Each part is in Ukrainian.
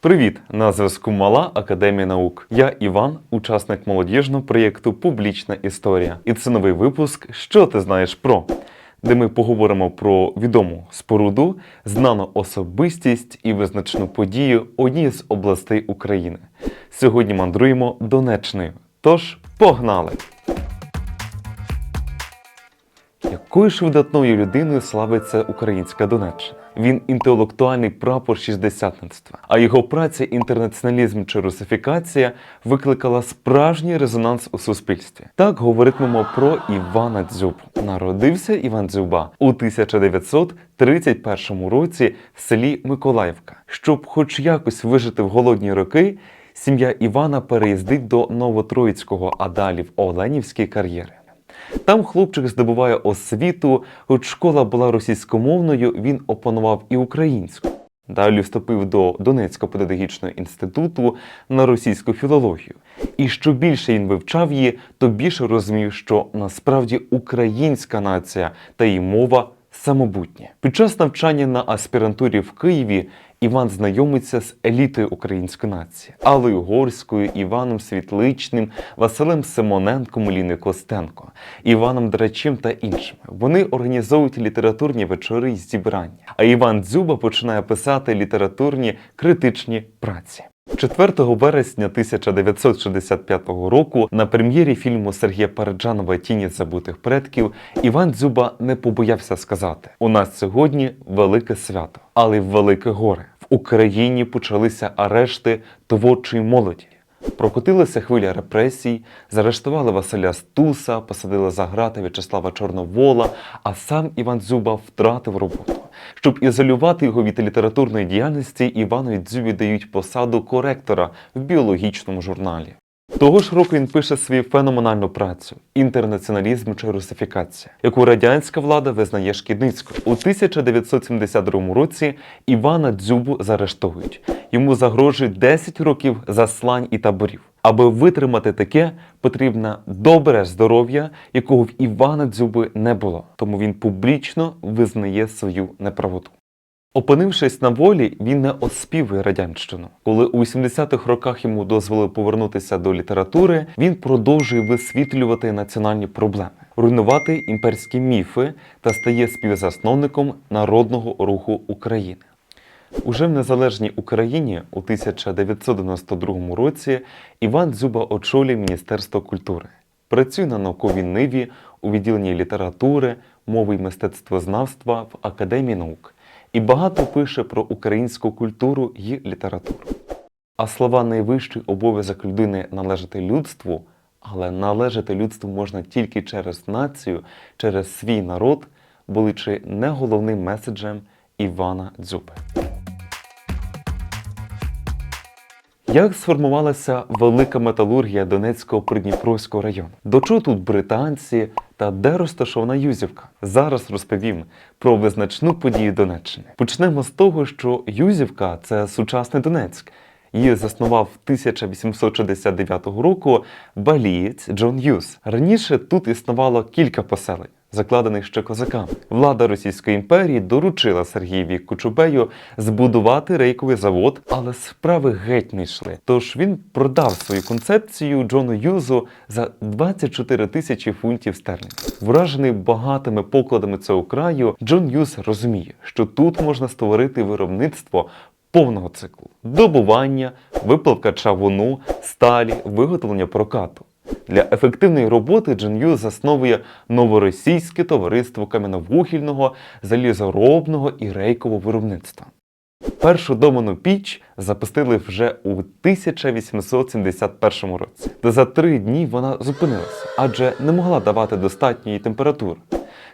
Привіт! На зв'язку Мала Академія наук. Я Іван, учасник молодіжного проєкту Публічна історія. І це новий випуск Що ти знаєш про? де ми поговоримо про відому споруду, знану особистість і визначну подію однієї з областей України. Сьогодні мандруємо Донеччиною. Тож погнали! Якою ж видатною людиною славиться українська Донеччина? Він інтелектуальний прапор шістдесятництва, а його праця інтернаціоналізм чи русифікація викликала справжній резонанс у суспільстві. Так говоритимемо про Івана Дзюбу. Народився Іван Дзюба у 1931 році в селі Миколаївка. Щоб хоч якось вижити в голодні роки, сім'я Івана переїздить до Новотроїцького, а далі в Оленівські кар'єри. Там хлопчик здобуває освіту, хоч школа була російськомовною, він опанував і українську. Далі вступив до Донецького педагогічного інституту на російську філологію. І що більше він вивчав її, то більше розумів, що насправді українська нація та її мова самобутнє. Під час навчання на аспірантурі в Києві Іван знайомиться з елітою української нації Аллою Горською, Іваном Світличним, Василем Симоненком, Ліною Костенко, Іваном Драчим та іншими. Вони організовують літературні вечори і зібрання. А Іван Дзюба починає писати літературні критичні праці. 4 вересня 1965 року на прем'єрі фільму Сергія Параджанова Тіні забутих предків Іван Дзюба не побоявся сказати: у нас сьогодні велике свято, але й велике горе. В Україні почалися арешти творчої молоді. Прокотилася хвиля репресій, заарештували Василя Стуса, посадили за грати В'ячеслава Чорновола, а сам Іван Дзюба втратив роботу. Щоб ізолювати його від літературної діяльності, Іванові Дзюбі дають посаду коректора в біологічному журналі. Того ж року він пише свою феноменальну працю інтернаціоналізм чи русифікація, яку радянська влада визнає шкідницькою. У 1972 році Івана Дзюбу заарештовують. Йому загрожують 10 років заслань і таборів. Аби витримати таке, потрібне добре здоров'я, якого в Івана Дзюби не було. Тому він публічно визнає свою неправоту. Опинившись на волі, він не оспівує радянщину. Коли у 80-х роках йому дозволили повернутися до літератури, він продовжує висвітлювати національні проблеми, руйнувати імперські міфи та стає співзасновником народного руху України. Уже в незалежній Україні у 1992 році Іван Дзюба очолює Міністерство культури. Працює на науковій ниві у відділенні літератури, мови й мистецтвознавства в Академії наук і багато пише про українську культуру і літературу. А слова найвищий обов'язок людини належати людству, але належати людству можна тільки через націю, через свій народ, були чи не головним меседжем Івана Дзюби. Як сформувалася велика металургія Донецького Придніпровського району? До чого тут британці та де розташована Юзівка? Зараз розповім про визначну подію Донеччини. Почнемо з того, що Юзівка це сучасний Донецьк. Її заснував 1869 року балієць Джон Юз. Раніше тут існувало кілька поселень закладених ще козаками. Влада Російської імперії доручила Сергієві Кучубею збудувати рейковий завод, але справи геть не йшли. Тож він продав свою концепцію Джону Юзу за 24 тисячі фунтів стерлінгів. Вражений багатими покладами цього краю, Джон Юз розуміє, що тут можна створити виробництво. Повного циклу добування, виплавка чавуну, сталі, виготовлення прокату. Для ефективної роботи Джин'ю засновує новоросійське товариство кам'яновугільного, залізоробного і рейкового виробництва. Першу доману піч запустили вже у 1871 році, та за три дні вона зупинилася, адже не могла давати достатньої температури.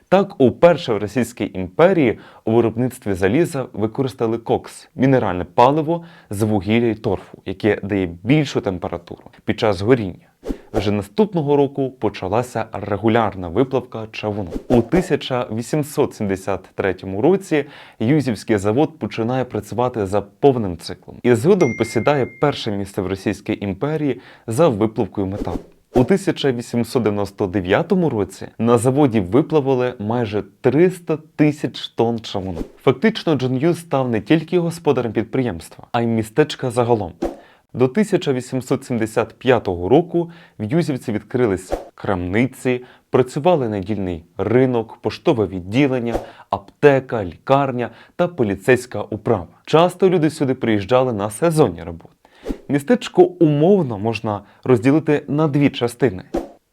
Так, уперше в Російській імперії у виробництві заліза використали кокс мінеральне паливо з вугілля й торфу, яке дає більшу температуру під час горіння. Вже наступного року почалася регулярна виплавка чавуну. У 1873 році Юзівський завод починає працювати за повним циклом і згодом посідає перше місце в Російській імперії за виплавкою металу. У 1899 році на заводі виплавили майже 300 тисяч тонн чавуну. Фактично, Джон Юз став не тільки господарем підприємства, а й містечка загалом. До 1875 року в Юзівці відкрились крамниці, працювали недільний ринок, поштове відділення, аптека, лікарня та поліцейська управа. Часто люди сюди приїжджали на сезонні роботи. Містечко умовно можна розділити на дві частини.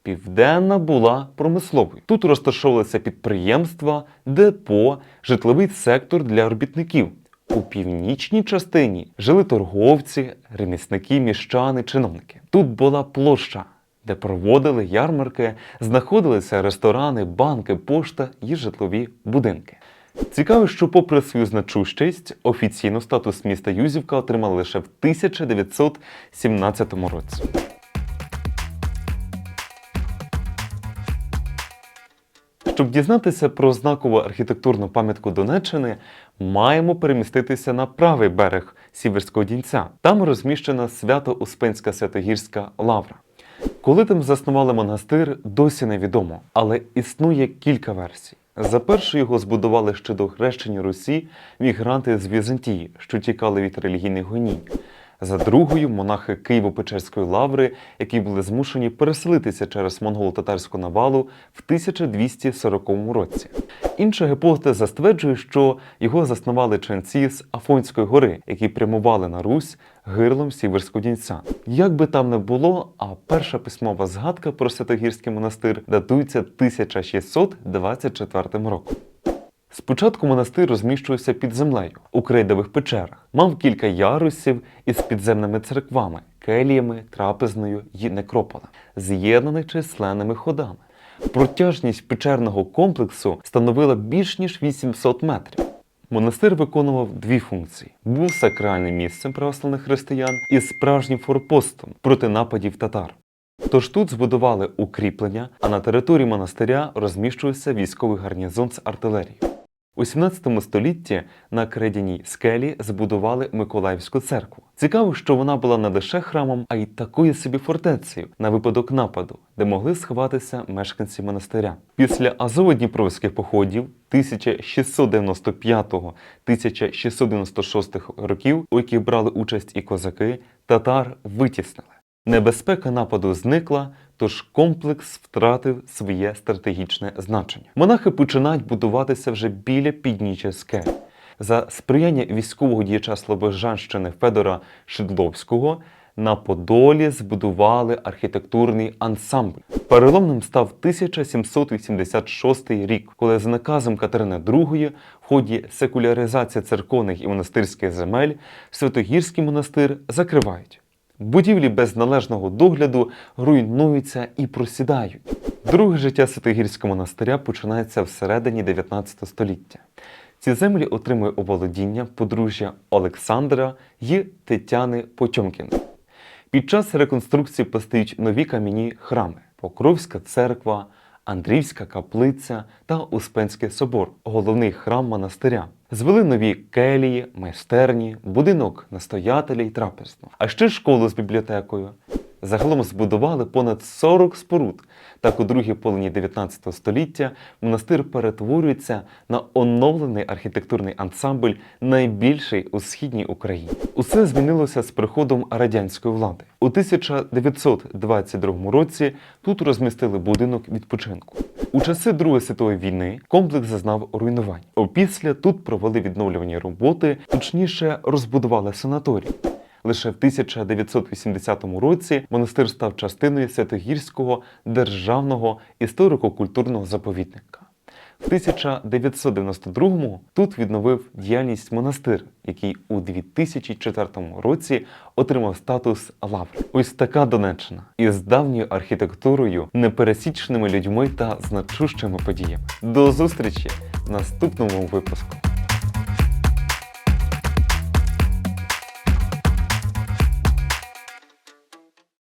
Південна була промисловою. Тут розташовувалися підприємства, депо, житловий сектор для робітників. У північній частині жили торговці, ремісники, міщани, чиновники. Тут була площа, де проводили ярмарки, знаходилися ресторани, банки, пошта і житлові будинки. Цікаво, що, попри свою значущість, офіційно статус міста Юзівка отримали лише в 1917 році. Щоб дізнатися про знакову архітектурну пам'ятку Донеччини, маємо переміститися на правий берег Сіверського Дінця. Там розміщена Свято-Успенська Святогірська лавра. Коли там заснували монастир, досі невідомо, але існує кілька версій. За першу його збудували ще до хрещення Русі мігранти з Візантії, що тікали від релігійних гонінь. За другою монахи Києво-Печерської лаври, які були змушені переселитися через монголо-татарську навалу в 1240 році. Інша гіпотеза стверджує, що його заснували ченці з Афонської гори, які прямували на Русь гирлом Сіверського Дінця. Як би там не було, а перша письмова згадка про Святогірський монастир датується 1624 роком. Спочатку монастир розміщувався під землею у крейдових печерах, мав кілька ярусів із підземними церквами, келіями, трапезною і некрополем, з'єднаних численними ходами. Протяжність печерного комплексу становила більш ніж 800 метрів. Монастир виконував дві функції: був сакральним місцем православних християн і справжнім форпостом проти нападів татар. Тож тут збудували укріплення, а на території монастиря розміщувався військовий гарнізон з артилерією. У 17 столітті на кредяній скелі збудували Миколаївську церкву. Цікаво, що вона була не лише храмом, а й такою собі фортецею на випадок нападу, де могли сховатися мешканці монастиря. Після Азово-Дніпровських походів 1695-1696 років, у яких брали участь і козаки, татар витіснили. Небезпека нападу зникла, тож комплекс втратив своє стратегічне значення. Монахи починають будуватися вже біля підніжжя скель. За сприяння військового діяча Слобожанщини Федора Шидловського на Подолі збудували архітектурний ансамбль. Переломним став 1786 рік, коли за наказом Катерини II в ході секуляризації церковних і монастирських земель Святогірський монастир закривають. Будівлі без належного догляду руйнуються і просідають. Друге життя Святогірського монастиря починається всередині 19 століття. Ці землі отримує у володіння подружжя Олександра і Тетяни Потьомкіни. Під час реконструкції постають нові кам'яні храми: Покровська церква, Андрівська каплиця та Успенський собор, головний храм монастиря. Звели нові келії, майстерні, будинок настоятеля й трапезну, а ще школу з бібліотекою. Загалом збудували понад 40 споруд. Так у другій половині 19 століття монастир перетворюється на оновлений архітектурний ансамбль, найбільший у східній Україні. Усе змінилося з приходом радянської влади. У 1922 році тут розмістили будинок відпочинку. У часи Другої світової війни комплекс зазнав руйнувань. Опісля тут провели відновлювані роботи, точніше розбудували санаторій. Лише в 1980 році монастир став частиною Святогірського державного історико-культурного заповідника. В 1992 тут відновив діяльність монастир, який у 2004 році отримав статус лаври. Ось така Донеччина із давньою архітектурою, непересічними людьми та значущими подіями. До зустрічі в наступному випуску.